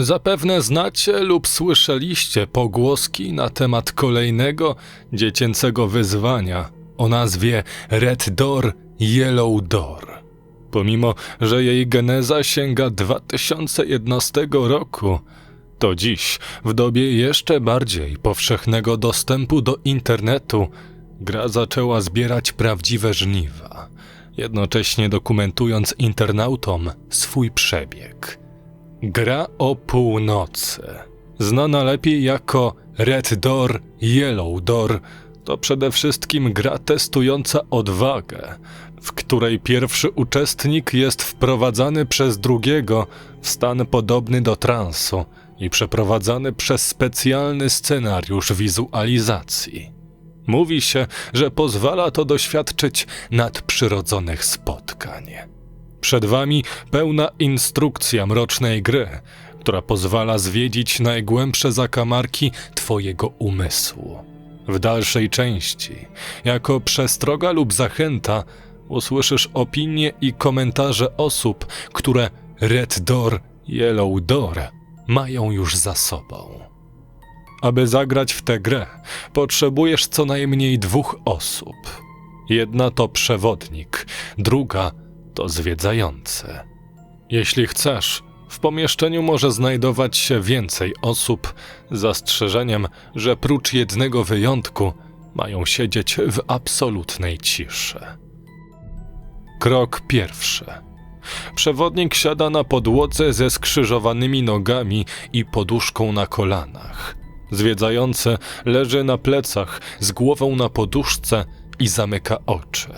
Zapewne znacie lub słyszeliście pogłoski na temat kolejnego dziecięcego wyzwania o nazwie Red Door Yellow Door. Pomimo, że jej geneza sięga 2011 roku, to dziś, w dobie jeszcze bardziej powszechnego dostępu do internetu, gra zaczęła zbierać prawdziwe żniwa, jednocześnie dokumentując internautom swój przebieg. Gra o północy, znana lepiej jako Red Door, Yellow Door, to przede wszystkim gra testująca odwagę, w której pierwszy uczestnik jest wprowadzany przez drugiego w stan podobny do transu i przeprowadzany przez specjalny scenariusz wizualizacji. Mówi się, że pozwala to doświadczyć nadprzyrodzonych spotkań. Przed wami pełna instrukcja mrocznej gry, która pozwala zwiedzić najgłębsze zakamarki twojego umysłu. W dalszej części, jako przestroga lub zachęta, usłyszysz opinie i komentarze osób, które Red Door, Yellow Door mają już za sobą. Aby zagrać w tę grę, potrzebujesz co najmniej dwóch osób. Jedna to przewodnik, druga to zwiedzający. Jeśli chcesz, w pomieszczeniu może znajdować się więcej osób, z zastrzeżeniem, że prócz jednego wyjątku mają siedzieć w absolutnej ciszy. Krok pierwszy. Przewodnik siada na podłodze ze skrzyżowanymi nogami i poduszką na kolanach. Zwiedzający leży na plecach z głową na poduszce i zamyka oczy.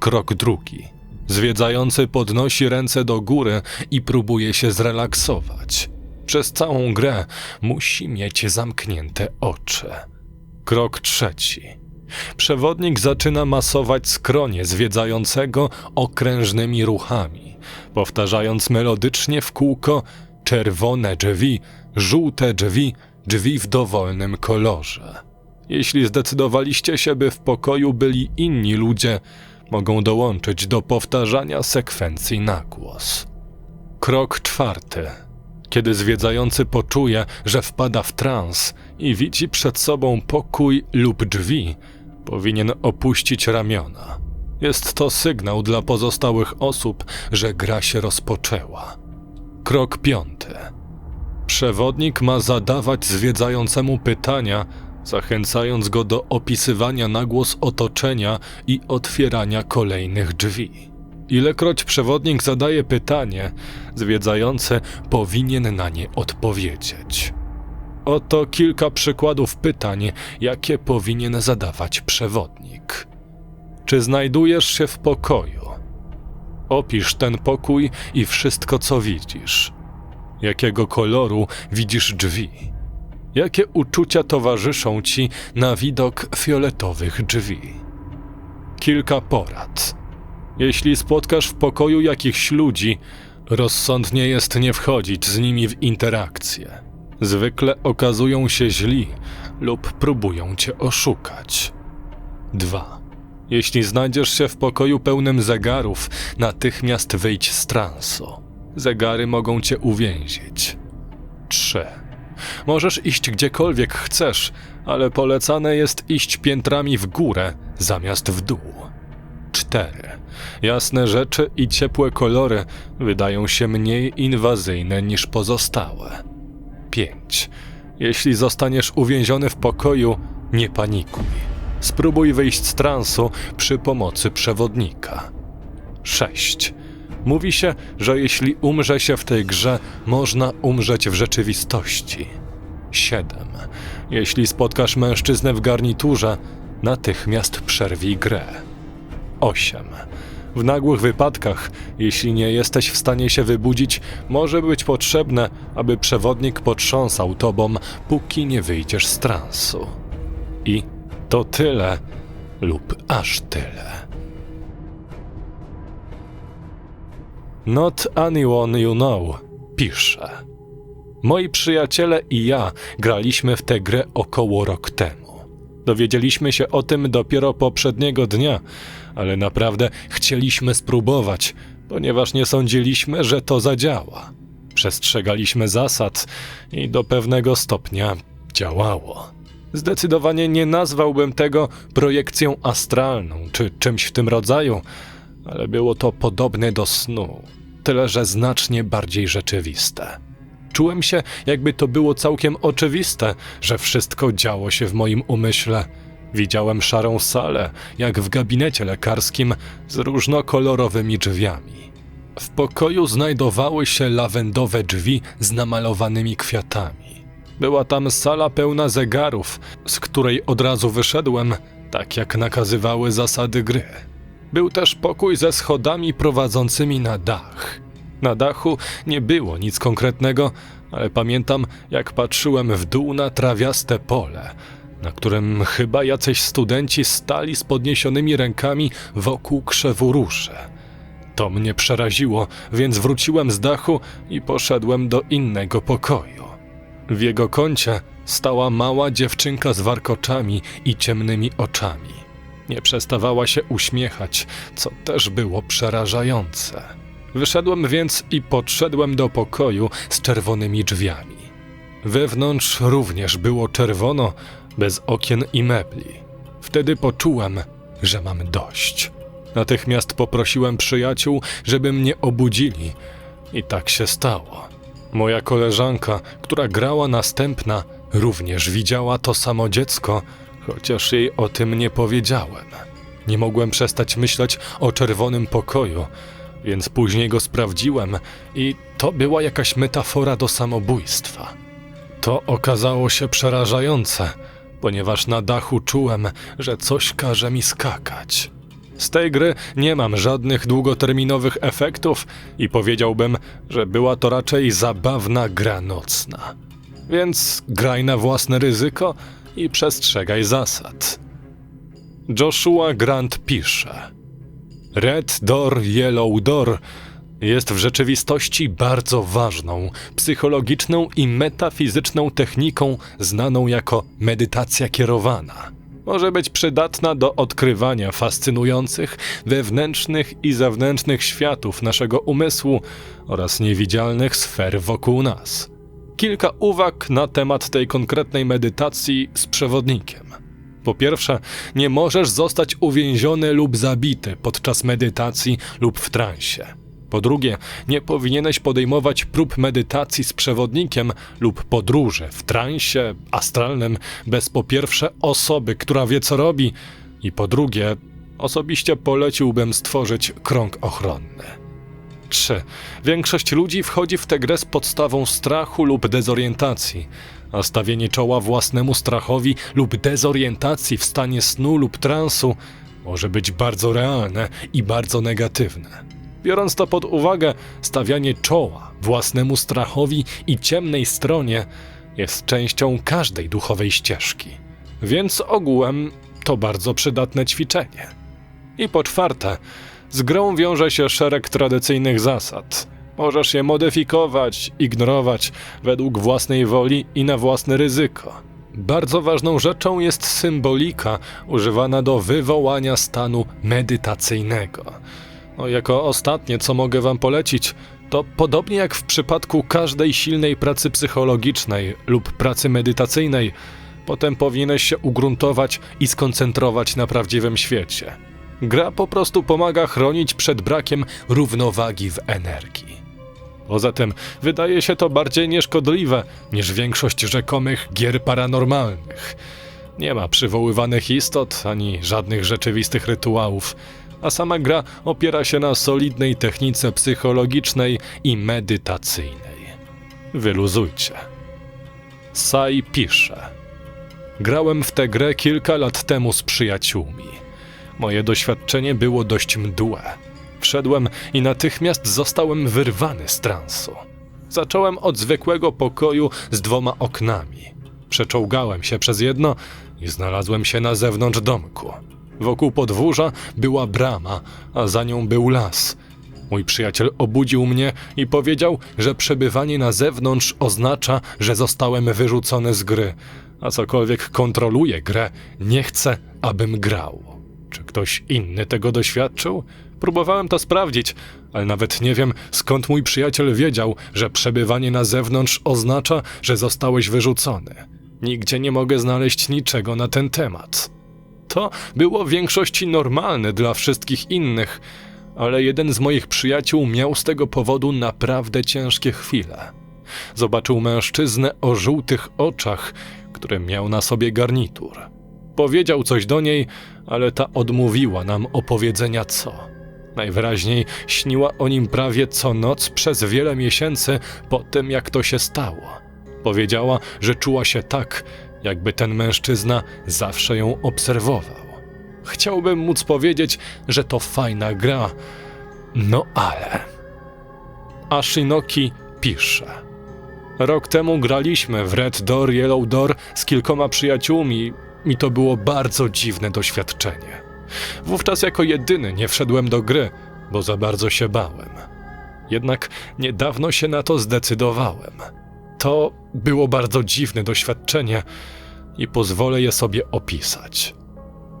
Krok drugi. Zwiedzający podnosi ręce do góry i próbuje się zrelaksować. Przez całą grę musi mieć zamknięte oczy. Krok trzeci. Przewodnik zaczyna masować skronie zwiedzającego okrężnymi ruchami, powtarzając melodycznie w kółko czerwone drzwi, żółte drzwi, drzwi w dowolnym kolorze. Jeśli zdecydowaliście się, by w pokoju byli inni ludzie, mogą dołączyć do powtarzania sekwencji na głos. Krok czwarty. Kiedy zwiedzający poczuje, że wpada w trans i widzi przed sobą pokój lub drzwi, powinien opuścić ramiona. Jest to sygnał dla pozostałych osób, że gra się rozpoczęła. Krok piąty. Przewodnik ma zadawać zwiedzającemu pytania, zachęcając go do opisywania na głos otoczenia i otwierania kolejnych drzwi. Ilekroć przewodnik zadaje pytanie, zwiedzający powinien na nie odpowiedzieć. Oto kilka przykładów pytań, jakie powinien zadawać przewodnik. Czy znajdujesz się w pokoju? Opisz ten pokój i wszystko, co widzisz. Jakiego koloru widzisz drzwi? Jakie uczucia towarzyszą ci na widok fioletowych drzwi? Kilka porad. Jeśli spotkasz w pokoju jakichś ludzi, rozsądnie jest nie wchodzić z nimi w interakcję. Zwykle okazują się źli lub próbują cię oszukać. 2. Jeśli znajdziesz się w pokoju pełnym zegarów, natychmiast wyjdź z transu. Zegary mogą cię uwięzić. 3. Możesz iść gdziekolwiek chcesz, ale polecane jest iść piętrami w górę zamiast w dół. 4. Jasne rzeczy i ciepłe kolory wydają się mniej inwazyjne niż pozostałe. 5. Jeśli zostaniesz uwięziony w pokoju, nie panikuj. Spróbuj wyjść z transu przy pomocy przewodnika. 6. Mówi się, że jeśli umrze się w tej grze, można umrzeć w rzeczywistości. 7. Jeśli spotkasz mężczyznę w garniturze, natychmiast przerwij grę. 8. W nagłych wypadkach, jeśli nie jesteś w stanie się wybudzić, może być potrzebne, aby przewodnik potrząsał tobą, póki nie wyjdziesz z transu. I to tyle, lub aż tyle. Not anyone you know pisze. Moi przyjaciele i ja graliśmy w tę grę około rok temu. Dowiedzieliśmy się o tym dopiero poprzedniego dnia, ale naprawdę chcieliśmy spróbować, ponieważ nie sądziliśmy, że to zadziała. Przestrzegaliśmy zasad i do pewnego stopnia działało. Zdecydowanie nie nazwałbym tego projekcją astralną czy czymś w tym rodzaju, ale było to podobne do snu, tyle że znacznie bardziej rzeczywiste. Czułem się, jakby to było całkiem oczywiste, że wszystko działo się w moim umyśle. Widziałem szarą salę, jak w gabinecie lekarskim, z różnokolorowymi drzwiami. W pokoju znajdowały się lawendowe drzwi z namalowanymi kwiatami. Była tam sala pełna zegarów, z której od razu wyszedłem, tak jak nakazywały zasady gry. Był też pokój ze schodami prowadzącymi na dach. Na dachu nie było nic konkretnego, ale pamiętam, jak patrzyłem w dół na trawiaste pole, na którym chyba jacyś studenci stali z podniesionymi rękami wokół krzewu róży. To mnie przeraziło, więc wróciłem z dachu i poszedłem do innego pokoju. W jego kącie stała mała dziewczynka z warkoczami i ciemnymi oczami. Nie przestawała się uśmiechać, co też było przerażające. Wyszedłem więc i podszedłem do pokoju z czerwonymi drzwiami. Wewnątrz również było czerwono, bez okien i mebli. Wtedy poczułem, że mam dość. Natychmiast poprosiłem przyjaciół, żeby mnie obudzili, i tak się stało. Moja koleżanka, która grała następna, również widziała to samo dziecko, chociaż jej o tym nie powiedziałem. Nie mogłem przestać myśleć o czerwonym pokoju, więc później go sprawdziłem i to była jakaś metafora do samobójstwa. To okazało się przerażające, ponieważ na dachu czułem, że coś każe mi skakać. Z tej gry nie mam żadnych długoterminowych efektów i powiedziałbym, że była to raczej zabawna gra nocna. Więc graj na własne ryzyko i przestrzegaj zasad. Joshua Grant pisze: Red Door, Yellow Door jest w rzeczywistości bardzo ważną, psychologiczną i metafizyczną techniką znaną jako medytacja kierowana. Może być przydatna do odkrywania fascynujących wewnętrznych i zewnętrznych światów naszego umysłu oraz niewidzialnych sfer wokół nas. Kilka uwag na temat tej konkretnej medytacji z przewodnikiem. Po pierwsze, nie możesz zostać uwięziony lub zabity podczas medytacji lub w transie. Po drugie, nie powinieneś podejmować prób medytacji z przewodnikiem lub podróży w transie astralnym bez po pierwsze osoby, która wie co robi, i po drugie, osobiście poleciłbym stworzyć krąg ochronny. 3. Większość ludzi wchodzi w tę grę z podstawą strachu lub dezorientacji, a stawienie czoła własnemu strachowi lub dezorientacji w stanie snu lub transu może być bardzo realne i bardzo negatywne. Biorąc to pod uwagę, stawianie czoła własnemu strachowi i ciemnej stronie jest częścią każdej duchowej ścieżki. Więc ogółem to bardzo przydatne ćwiczenie. I po czwarte, z grą wiąże się szereg tradycyjnych zasad. Możesz je modyfikować, ignorować według własnej woli i na własne ryzyko. Bardzo ważną rzeczą jest symbolika używana do wywołania stanu medytacyjnego. No, jako ostatnie, co mogę Wam polecić, to podobnie jak w przypadku każdej silnej pracy psychologicznej lub pracy medytacyjnej, potem powinieneś się ugruntować i skoncentrować na prawdziwym świecie. Gra po prostu pomaga chronić przed brakiem równowagi w energii. Poza tym wydaje się to bardziej nieszkodliwe niż większość rzekomych gier paranormalnych. Nie ma przywoływanych istot ani żadnych rzeczywistych rytuałów a sama gra opiera się na solidnej technice psychologicznej i medytacyjnej. Wyluzujcie. Sai pisze. Grałem w tę grę kilka lat temu z przyjaciółmi. Moje doświadczenie było dość mdłe. Wszedłem i natychmiast zostałem wyrwany z transu. Zacząłem od zwykłego pokoju z dwoma oknami. Przeczołgałem się przez jedno i znalazłem się na zewnątrz domku. Wokół podwórza była brama, a za nią był las. Mój przyjaciel obudził mnie i powiedział, że przebywanie na zewnątrz oznacza, że zostałem wyrzucony z gry, a cokolwiek kontroluje grę, nie chce, abym grał. Czy ktoś inny tego doświadczył? Próbowałem to sprawdzić, ale nawet nie wiem, skąd mój przyjaciel wiedział, że przebywanie na zewnątrz oznacza, że zostałeś wyrzucony. Nigdzie nie mogę znaleźć niczego na ten temat. To było w większości normalne dla wszystkich innych, ale jeden z moich przyjaciół miał z tego powodu naprawdę ciężkie chwile. Zobaczył mężczyznę o żółtych oczach, który miał na sobie garnitur. Powiedział coś do niej, ale ta odmówiła nam opowiedzenia co. Najwyraźniej śniła o nim prawie co noc przez wiele miesięcy po tym, jak to się stało. Powiedziała, że czuła się tak, jakby ten mężczyzna zawsze ją obserwował. Chciałbym móc powiedzieć, że to fajna gra, no ale. Ashinoki pisze. Rok temu graliśmy w Red Door, Yellow Door z kilkoma przyjaciółmi i to było bardzo dziwne doświadczenie. Wówczas jako jedyny nie wszedłem do gry, bo za bardzo się bałem. Jednak niedawno się na to zdecydowałem. To było bardzo dziwne doświadczenie i pozwolę je sobie opisać.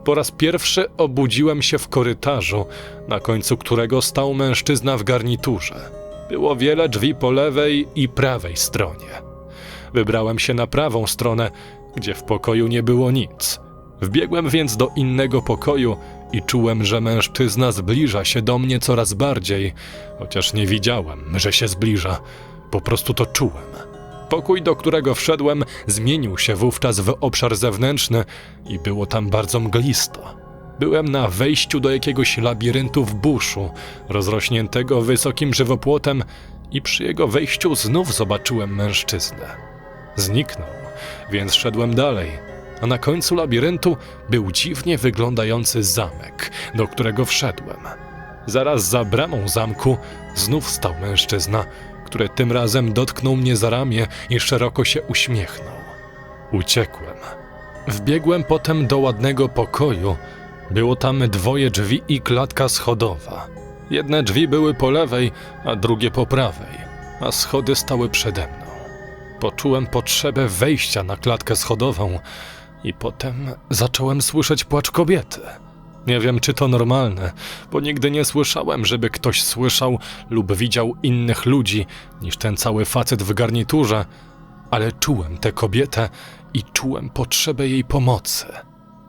Po raz pierwszy obudziłem się w korytarzu, na końcu którego stał mężczyzna w garniturze. Było wiele drzwi po lewej i prawej stronie. Wybrałem się na prawą stronę, gdzie w pokoju nie było nic. Wbiegłem więc do innego pokoju i czułem, że mężczyzna zbliża się do mnie coraz bardziej, chociaż nie widziałem, że się zbliża. Po prostu to czułem. Pokój, do którego wszedłem, zmienił się wówczas w obszar zewnętrzny i było tam bardzo mglisto. Byłem na wejściu do jakiegoś labiryntu w buszu, rozrośniętego wysokim żywopłotem, i przy jego wejściu znów zobaczyłem mężczyznę. Zniknął, więc szedłem dalej, a na końcu labiryntu był dziwnie wyglądający zamek, do którego wszedłem. Zaraz za bramą zamku znów stał mężczyzna, który tym razem dotknął mnie za ramię i szeroko się uśmiechnął. Uciekłem. Wbiegłem potem do ładnego pokoju. Było tam dwoje drzwi i klatka schodowa. Jedne drzwi były po lewej, a drugie po prawej, a schody stały przede mną. Poczułem potrzebę wejścia na klatkę schodową i potem zacząłem słyszeć płacz kobiety. Nie wiem, czy to normalne, bo nigdy nie słyszałem, żeby ktoś słyszał lub widział innych ludzi niż ten cały facet w garniturze, ale czułem tę kobietę i czułem potrzebę jej pomocy.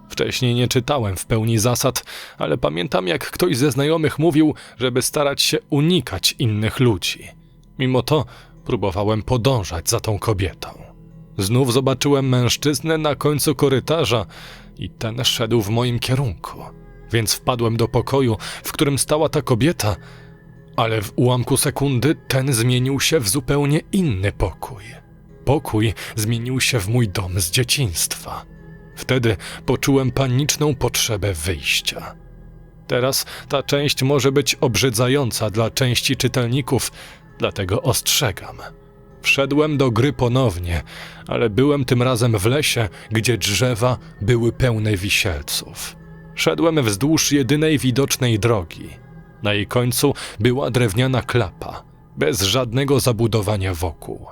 Wcześniej nie czytałem w pełni zasad, ale pamiętam, jak ktoś ze znajomych mówił, żeby starać się unikać innych ludzi. Mimo to próbowałem podążać za tą kobietą. Znów zobaczyłem mężczyznę na końcu korytarza i ten szedł w moim kierunku więc wpadłem do pokoju, w którym stała ta kobieta, ale w ułamku sekundy ten zmienił się w zupełnie inny pokój. Pokój zmienił się w mój dom z dzieciństwa. Wtedy poczułem paniczną potrzebę wyjścia. Teraz ta część może być obrzydzająca dla części czytelników, dlatego ostrzegam. Wszedłem do gry ponownie, ale byłem tym razem w lesie, gdzie drzewa były pełne wisielców. Szedłem wzdłuż jedynej widocznej drogi. Na jej końcu była drewniana klapa, bez żadnego zabudowania wokół.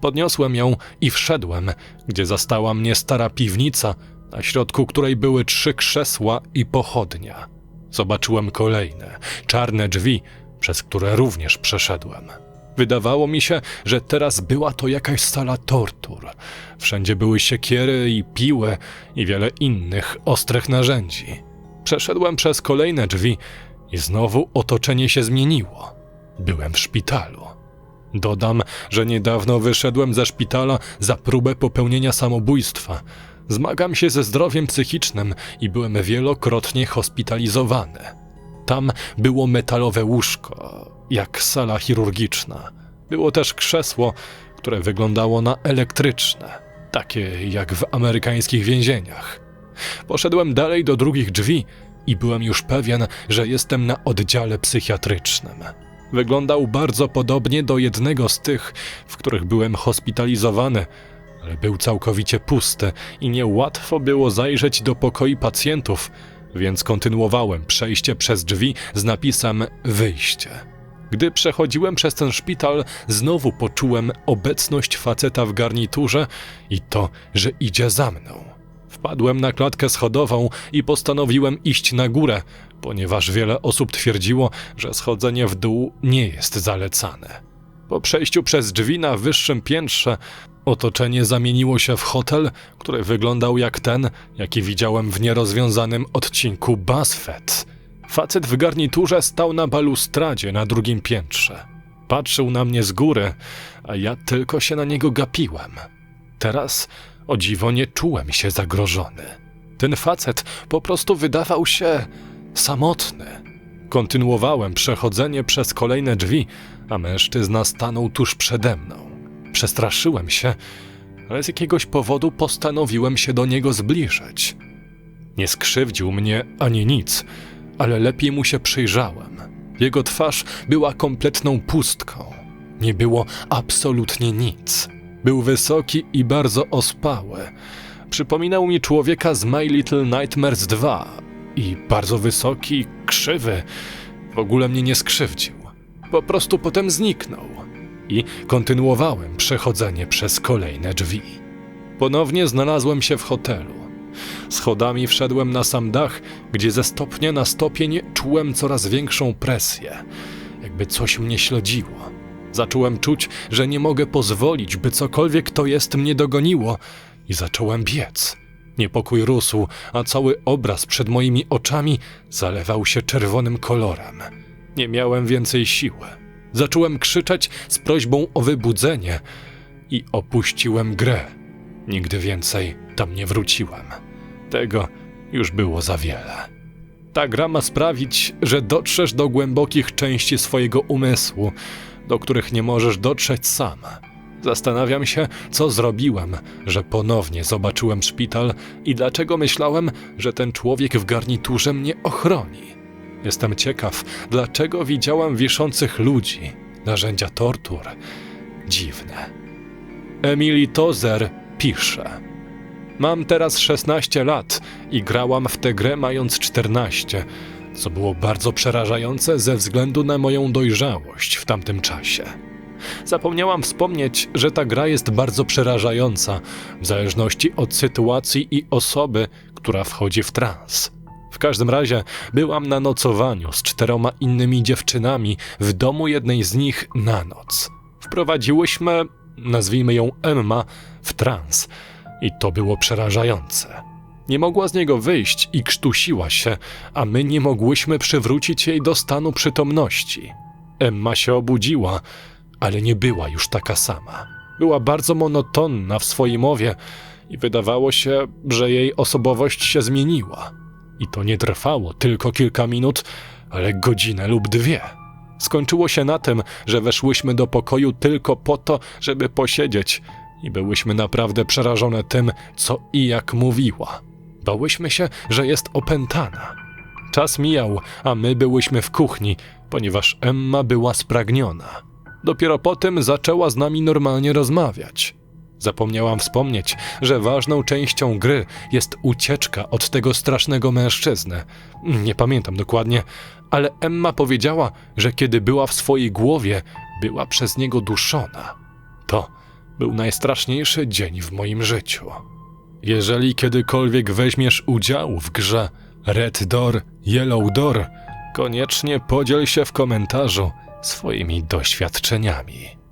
Podniosłem ją i wszedłem, gdzie zastała mnie stara piwnica, na środku której były trzy krzesła i pochodnia. Zobaczyłem kolejne, czarne drzwi, przez które również przeszedłem. Wydawało mi się, że teraz była to jakaś sala tortur. Wszędzie były siekiery i piły i wiele innych ostrych narzędzi. Przeszedłem przez kolejne drzwi i znowu otoczenie się zmieniło. Byłem w szpitalu. Dodam, że niedawno wyszedłem ze szpitala za próbę popełnienia samobójstwa. Zmagam się ze zdrowiem psychicznym i byłem wielokrotnie hospitalizowany. Tam było metalowe łóżko, jak sala chirurgiczna. Było też krzesło, które wyglądało na elektryczne, takie jak w amerykańskich więzieniach. Poszedłem dalej do drugich drzwi i byłem już pewien, że jestem na oddziale psychiatrycznym. Wyglądał bardzo podobnie do jednego z tych, w których byłem hospitalizowany, ale był całkowicie pusty i niełatwo było zajrzeć do pokoi pacjentów, więc kontynuowałem przejście przez drzwi z napisem wyjście. Gdy przechodziłem przez ten szpital, znowu poczułem obecność faceta w garniturze i to, że idzie za mną. Wpadłem na klatkę schodową i postanowiłem iść na górę, ponieważ wiele osób twierdziło, że schodzenie w dół nie jest zalecane. Po przejściu przez drzwi na wyższym piętrze, otoczenie zamieniło się w hotel, który wyglądał jak ten, jaki widziałem w nierozwiązanym odcinku Buzzfeed. Facet w garniturze stał na balustradzie na drugim piętrze. Patrzył na mnie z góry, a ja tylko się na niego gapiłem. Teraz, o dziwo, nie czułem się zagrożony. Ten facet po prostu wydawał się samotny. Kontynuowałem przechodzenie przez kolejne drzwi, a mężczyzna stanął tuż przede mną. Przestraszyłem się, ale z jakiegoś powodu postanowiłem się do niego zbliżyć. Nie skrzywdził mnie ani nic, ale lepiej mu się przyjrzałem. Jego twarz była kompletną pustką. Nie było absolutnie nic. Był wysoki i bardzo ospały. Przypominał mi człowieka z My Little Nightmares 2 i bardzo wysoki, krzywy. W ogóle mnie nie skrzywdził. Po prostu potem zniknął. I kontynuowałem przechodzenie przez kolejne drzwi. Ponownie znalazłem się w hotelu. Schodami wszedłem na sam dach, gdzie ze stopnia na stopień czułem coraz większą presję, jakby coś mnie śledziło. Zacząłem czuć, że nie mogę pozwolić, by cokolwiek to jest mnie dogoniło, i zacząłem biec. Niepokój rósł, a cały obraz przed moimi oczami zalewał się czerwonym kolorem. Nie miałem więcej siły. Zacząłem krzyczeć z prośbą o wybudzenie i opuściłem grę. Nigdy więcej tam nie wróciłem. Tego już było za wiele. Ta gra ma sprawić, że dotrzesz do głębokich części swojego umysłu, do których nie możesz dotrzeć sam. Zastanawiam się, co zrobiłem, że ponownie zobaczyłem szpital i dlaczego myślałem, że ten człowiek w garniturze mnie ochroni. Jestem ciekaw, dlaczego widziałam wiszących ludzi, narzędzia tortur. Dziwne. Emily Tozer pisze. Mam teraz 16 lat i grałam w tę grę mając 14, co było bardzo przerażające ze względu na moją dojrzałość w tamtym czasie. Zapomniałam wspomnieć, że ta gra jest bardzo przerażająca, w zależności od sytuacji i osoby, która wchodzi w trans. W każdym razie byłam na nocowaniu z czteroma innymi dziewczynami w domu jednej z nich na noc. Wprowadziłyśmy, nazwijmy ją Emma, w trans i to było przerażające. Nie mogła z niego wyjść i krztusiła się, a my nie mogłyśmy przywrócić jej do stanu przytomności. Emma się obudziła, ale nie była już taka sama. Była bardzo monotonna w swojej mowie i wydawało się, że jej osobowość się zmieniła. I to nie trwało tylko kilka minut, ale godzinę lub dwie. Skończyło się na tym, że weszłyśmy do pokoju tylko po to, żeby posiedzieć i byłyśmy naprawdę przerażone tym, co i jak mówiła. Bałyśmy się, że jest opętana. Czas mijał, a my byłyśmy w kuchni, ponieważ Emma była spragniona. Dopiero potem zaczęła z nami normalnie rozmawiać. Zapomniałam wspomnieć, że ważną częścią gry jest ucieczka od tego strasznego mężczyzny. Nie pamiętam dokładnie, ale Emma powiedziała, że kiedy była w swojej głowie, była przez niego duszona. To był najstraszniejszy dzień w moim życiu. Jeżeli kiedykolwiek weźmiesz udział w grze Red Door, Yellow Door, koniecznie podziel się w komentarzu swoimi doświadczeniami.